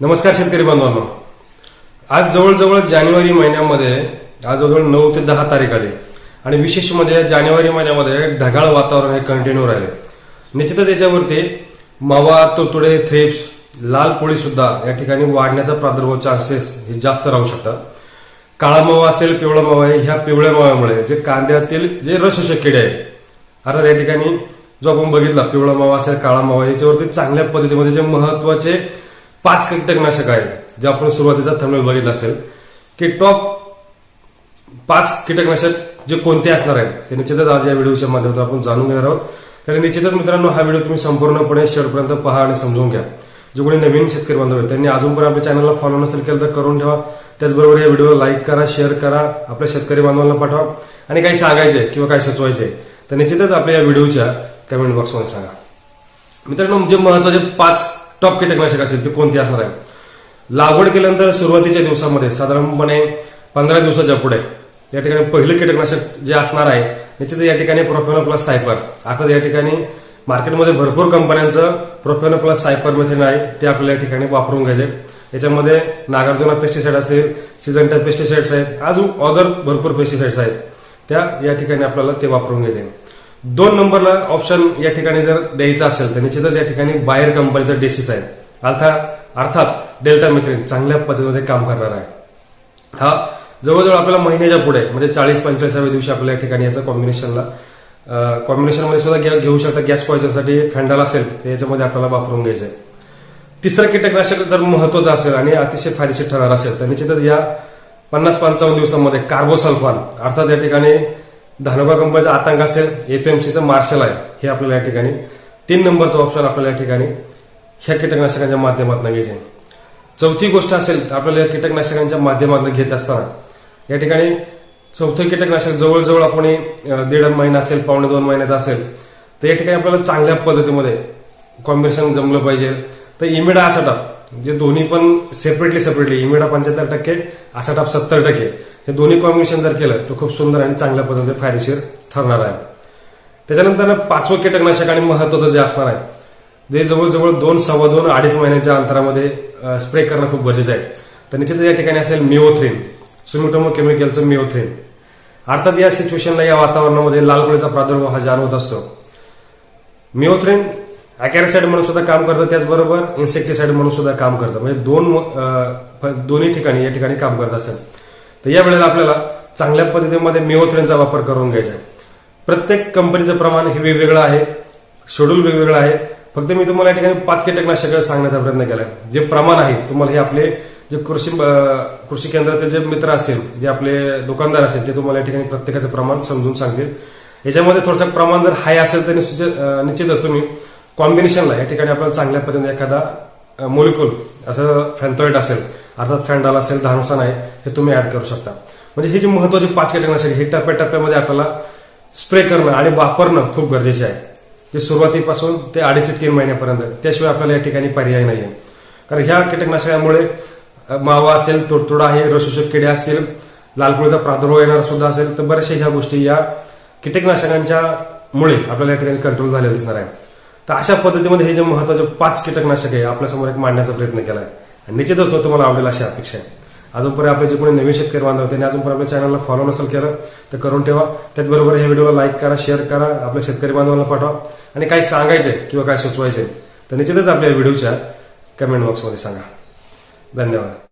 नमस्कार शेतकरी बांधवांनो. आज जवळजवळ जानेवारी महिन्यामध्ये आज जवळजवळ नऊ ते दहा तारीख आली. आणि विशेष म्हणजे जानेवारी महिन्यामध्ये ढगाळ वातावरण हे कंटिन्यू राहिले. निश्चितच याच्यावरती मावा तुडतुडे थ्रेप्स लाल पोळी सुद्धा या ठिकाणी वाढण्याचा प्रादुर्भाव चान्सेस हे जास्त राहू शकतात. काळा मावा असेल पिवळा मावा आहे ह्या पिवळ्या माव्यामुळे जे कांद्यातील जे रसोषक किडे आहे अर्थात या ठिकाणी जो आपण बघितला पिवळा मावा असेल काळा मावा याच्यावरती चांगल्या पद्धतीमध्ये जे महत्त्वाचे पाच कीटकनाशक आहेत जे आपण सुरुवातीचा थंबनेल बघितलं असेल की टॉप पाच कीटकनाशक जे कोणते असणार आहेत ते निश्चितच आज या व्हिडिओच्या माध्यमातून आपण जाणून घेणार आहोत. तर निश्चितच मित्रांनो हा व्हिडिओ तुम्ही संपूर्णपणे शेवटपर्यंत पहा आणि समजून घ्या. जे कोणी नवीन शेतकरी बांधव आहेत त्यांनी अजून पण आपल्या चॅनलला फॉलो नसेल केलं तर करून ठेवा. त्याचबरोबर या व्हिडिओला लाईक करा शेअर करा आपल्या शेतकरी बांधवांना पाठवा. आणि काही सांगायचंय किंवा काही सुचवायचंय तर निश्चितच आपल्या या व्हिडिओच्या कमेंट बॉक्समध्ये सांगा. मित्रांनो जे महत्त्वाचे पाच टॉप कीटकनाशक असेल ते कोणते असणार आहे? लागवड केल्यानंतर सुरुवातीच्या दिवसामध्ये साधारणपणे पंधरा दिवसाच्या पुढे या ठिकाणी पहिलं कीटकनाशक जे असणार आहे निश्चित या ठिकाणी प्रोफेनो प्लस सायपर अर्थात या ठिकाणी मार्केटमध्ये भरपूर कंपन्यांचं प्रोफेनो प्लस सायपर मेथड आहे ते आपल्याला या ठिकाणी वापरून घ्यायचे. याच्यामध्ये नागार्जुना पेस्टिसाइड असेल सिजंटा पेस्टिसाइड्स आहेत अजून अदर भरपूर पेस्टिसाइड्स आहेत. त्या या ठिकाणी आपल्याला ते वापरून घ्यायचे. दोन नंबरला ऑप्शन या ठिकाणी जर द्यायचा असेल तर निश्चितच या ठिकाणी बाहेर कंपनीचा डेसिस आहे अर्थात अर्थात डेल्टा मिथ्रिन चांगल्या पद्धतीमध्ये काम करणार आहे. हा जवळजवळ आपल्याला महिन्याच्या पुढे म्हणजे चाळीस पंचेचाळीसाव्या दिवशी आपल्याला या ठिकाणी याचं कॉम्बिनेशनला कॉम्बिनेशनमध्ये सुद्धा घेऊ शकता. गॅस पॉयझनसाठी फॅन्डल असेल तर याच्यामध्ये आपल्याला वापरून घ्यायचं आहे तिसरं कीटकनाशक जर महत्वाचं असेल आणि अतिशय फायदेशीर ठरणार असेल तर निश्चितच या पन्नास पंचावन्न दिवसामध्ये कार्बोसल्फान अर्थात या ठिकाणी धानोबा कंपनीचा आतंक असेल एपीएमसीचं मार्शल आहे हे आपल्याला या ठिकाणी. तीन नंबरचं ऑप्शन आपल्याला या ठिकाणी ह्या कीटकनाशकांच्या माध्यमातून घ्यायचे. आहे. चौथी गोष्ट असेल तर आपल्याला या कीटकनाशकांच्या माध्यमातून घेत असताना या ठिकाणी चौथं कीटकनाशक जवळजवळ आपण दीड महिना असेल पावणे दोन महिन्याचा असेल तर या ठिकाणी आपल्याला चांगल्या पद्धतीमध्ये कॉम्बिनेशन जमलं पाहिजे. तर इमिडा आसाटाप जे दोन्ही पण सेपरेटली सेपरेटली इमिडा पंच्याहत्तर टक्के आसाटाप सत्तर टक्के. हे दोन्ही कॉम्बिनेशन जर केलं तर खूप सुंदर आणि चांगल्या पद्धतीने फायदेशीर ठरणार आहे. त्याच्यानंतर पाचवं कीटकनाशक आणि महत्वाचं जे असणार आहे जे जवळजवळ दोन सव्वा दोन अडीच महिन्याच्या अंतरामध्ये स्प्रे करणं खूप गरजेचं आहे. तर निश्चित या ठिकाणी असेल मिओथ्रिन सुमिटोमो केमिकलचं मिओथ्रिन अर्थात या सिच्युएशनला या वातावरणामध्ये लालगुळीचा प्रादुर्भाव हा जाणवत असतो. मिओथ्रिन अकॅरेसाइड म्हणून सुद्धा काम करतं त्याचबरोबर इन्सेक्टिसाइड म्हणून सुद्धा काम करतं. म्हणजे दोन दोन्ही ठिकाणी या ठिकाणी काम करत असेल. तर या वेळेला आपल्याला चांगल्या पद्धतीमध्ये मेओथ्रेनचा वापर करून घ्यायचा आहे. प्रत्येक कंपनीचं प्रमाण हे वेगवेगळं आहे. शेड्यूल वेगवेगळं आहे. फक्त मी तुम्हाला या ठिकाणी पाच कीटकनाशक सांगण्याचा प्रयत्न केलाय. जे प्रमाण आहे तुम्हाला हे आपले जे कृषी कृषी केंद्रातील जे मित्र असेल जे आपले दुकानदार असेल ते तुम्हाला या ठिकाणी प्रत्येकाचं प्रमाण समजून सांगतील. याच्यामध्ये थोडंसं प्रमाण जर हाय असेल तर निश्चित निश्चितच तुम्ही कॉम्बिनेशनला या ठिकाणी आपल्याला चांगल्या पद्धतीने एखादा मोलिक्युल असं फॅन्थॉइड असेल अर्थात फॅन्डाल असेल धानुसान आहे हे तुम्ही ऍड करू शकता. म्हणजे हे जे महत्त्वाचे पाच कीटकनाशक हे टप्प्याटप्प्यामध्ये आपल्याला स्प्रे करणं आणि वापरणं खूप गरजेचे आहे. जे सुरुवातीपासून ते अडीच ते तीन महिन्यापर्यंत त्याशिवाय आपल्याला या ठिकाणी पर्याय नाही आहे कारण ह्या कीटकनाशकामुळे मावा असेल तुडतुडा आहे रसोषक किडे असतील लालपुळीचा प्रादुर्भाव येणार सुद्धा असेल तर बऱ्याचशा ह्या गोष्टी या कीटकनाशकांच्या मुळे आपल्याला या ठिकाणी कंट्रोल झालेला दिसणार आहे. तर अशा पद्धतीमध्ये हे जे महत्त्वाचे पाच कीटकनाशक आहे आपल्यासमोर एक मांडण्याचा प्रयत्न केला आहे आणि निश्चितच तो तुम्हाला आवडेल अशी अपेक्षा आहे. अजूनपर्यंत आपले जे कोणी नवीन शेतकरी बांधव त्यांनी अजूनपर्यंत आपल्या चॅनलला फॉलो नसेल केलं तर करून ठेवा. त्याचबरोबर हे व्हिडिओला लाईक करा शेअर करा आपल्या शेतकरी बांधवांना पाठवा. आणि काही सांगायचे किंवा काय सुचवायचे तर निश्चितच आपल्या व्हिडिओच्या कमेंट बॉक्समध्ये सांगा. धन्यवाद.